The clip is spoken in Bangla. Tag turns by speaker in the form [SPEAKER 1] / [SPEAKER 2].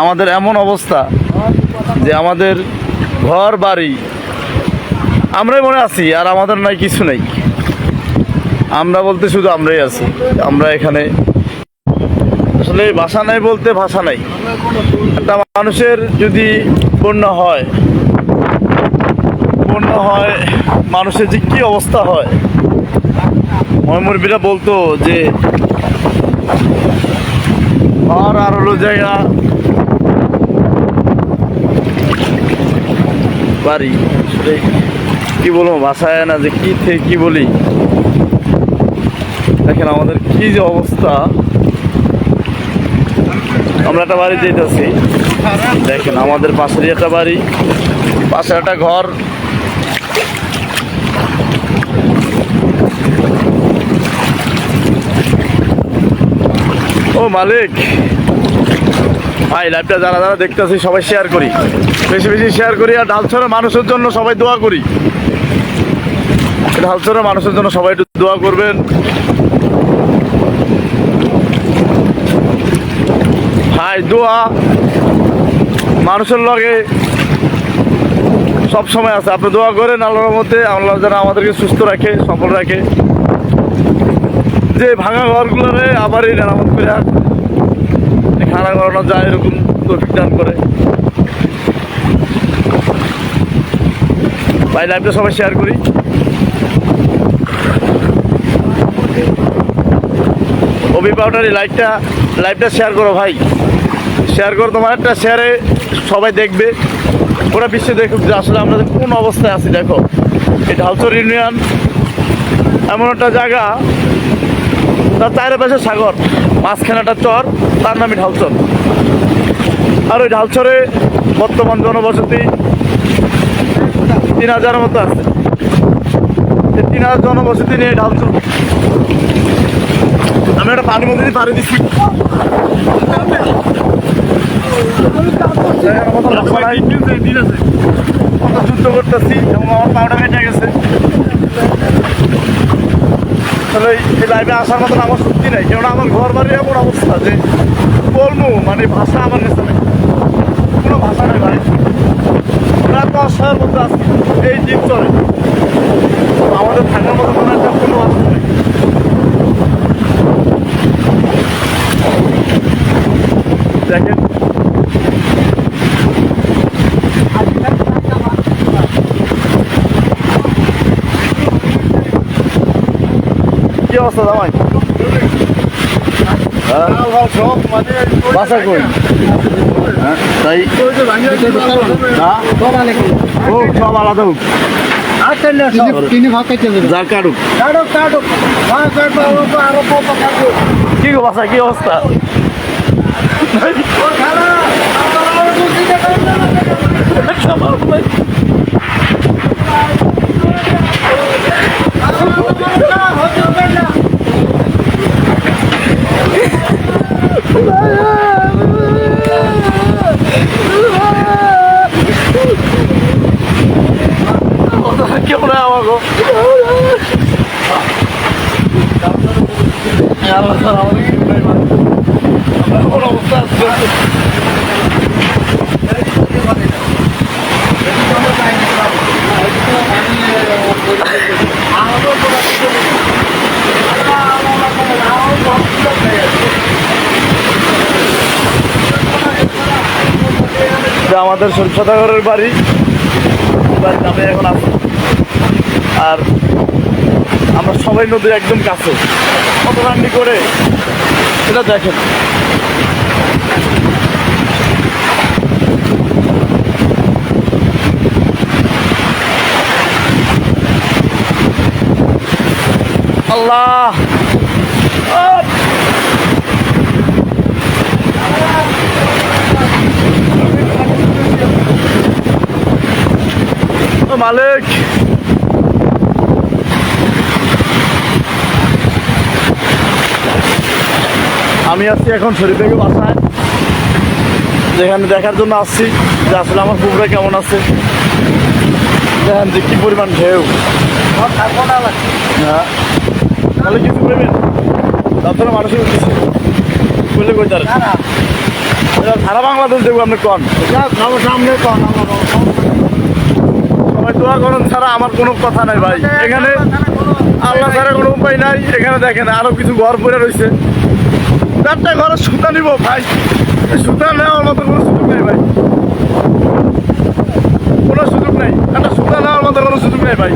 [SPEAKER 1] আমাদের এমন অবস্থা যে আমাদের ঘর, বাড়ি, আমরাই মনে আছি, আর আমাদের নাই, কিছু নেই। আমরা বলতে শুধু আমরাই আছি, আমরা এখানে। আসলে ভাষা নাই বলতে ভাষা নাই। একটা মানুষের যদি বন্যা হয় বন্যা হয়, মানুষের যে কী অবস্থা হয়? ময়মুরবিরা বলতো যে, ঘর আর হলো জায়গা বাড়ি। আসলে কি বলব, বাসায় না যে কি থেকে কি বলি। দেখেন আমাদের কি যে অবস্থা। আমরা একটা বাড়ি যেতেছি। দেখেন আমাদের পাশেরই একটা বাড়ি, পাশে একটা ঘর। ও মালিক। ভাই লাইভটা যারা যারা দেখতেছি, সবাই শেয়ার করি। বেশি বেশি শেয়ার করি আর ঢালছড়ের মানুষের জন্য সবাই দোয়া করি। ঢালছড়ের মানুষের জন্য সবাই একটু দোয়া করবেন। ভাই, দোয়া মানুষের লগে সব সময় আছে। আপনি দোয়া করেন আল্লাহর মধ্যে আল্লাহ যেন আমাদেরকে সুস্থ রাখে সফল রাখে। যে ভাঙা ঘরগুলো ঘরগুলোরে আবারই মেরামত করে খাড়া করানো যায় এরকম তৌফিক দান করে। ভাই লাইভটা সবাই শেয়ার করি। অভি পাউডারি লাইভটা লাইভটা শেয়ার করো ভাই। শেয়ার করো, তোমার একটা শেয়ারে সবাই দেখবে। ওরা বিশ্বে দেখুক যে আসলে আমরা কোন অবস্থায় আছি, দেখো। এই ঢালচর ইউনিয়ন এমন একটা জায়গা। তার চারিপাশে সাগর মাঝখানে একটা চর তার নামই ঢালচর। আর ওই ঢালচরে বর্তমান জনবসতি তিন হাজার মতো আছে। তিন হাজার জনবসতি নিয়ে ঢালচর। আমি একটা পানির মধ্যে পাড়ি দিচ্ছি যুদ্ধ করতেছি এবং আমার পাউডার কেটে গেছে আসলে এই লাইভে আসার মতন আমার সত্যি নাই, কেননা আমার ঘর বাড়ি এমন অবস্থা যে বলব মানে ভাষা আমার কাছে নেই। কোনো ভাষা নেই ভাই। রাত দশটার মধ্যে আসছে এই দ্বীপ চলে। আমাদের থাকার মতো মনে হয় কোনো অবস্থা জামাই হ্যাঁ? বাসা কই? হ্যাঁ, তাই? সব আলাদা হোক। কি বাসা কি অবস্থা? আমাকে করে। আমরা কোন অবস্থা এটা আমাদের সদাগরের বাড়ি। বাড়িতে আমি এখন আছি। আর আমরা সবাই নদীর একদম কাছে। কত রান্ডি করে? এটা দেখেন। আল্লাহ আহ! ও মালিক। আমি আছি এখন শরীফেকে বাসায়। যেখানে দেখার জন্য আসছি। যে আসলে আমার পুকুরে কেমন আছে? দেখেন যে কি পরিমাণ ঢেউ। হ্যাঁ। তাহলে কিছু করবেন তাছাড়া মানুষের কিছু বললে কই তার? সারা বাংলাদেশ দেখব আপনি কন?
[SPEAKER 2] সামনে কন? আমার
[SPEAKER 1] সবাই দোয়া ছাড়া আমার কোনো কথা নাই ভাই। এখানে আল্লাহ ছাড়া কোনো উপায় নাই, এখানে দেখেন আরও কিছু ঘর পড়ে রয়েছে। চারটা ঘরে সুতা নিব ভাই। সুতা নেওয়ার মতো কোনো সুযোগ নেই ভাই। কোনো সুযোগ নেই। একটা সুতা নেওয়ার মতো কোনো সুযোগ নেই ভাই।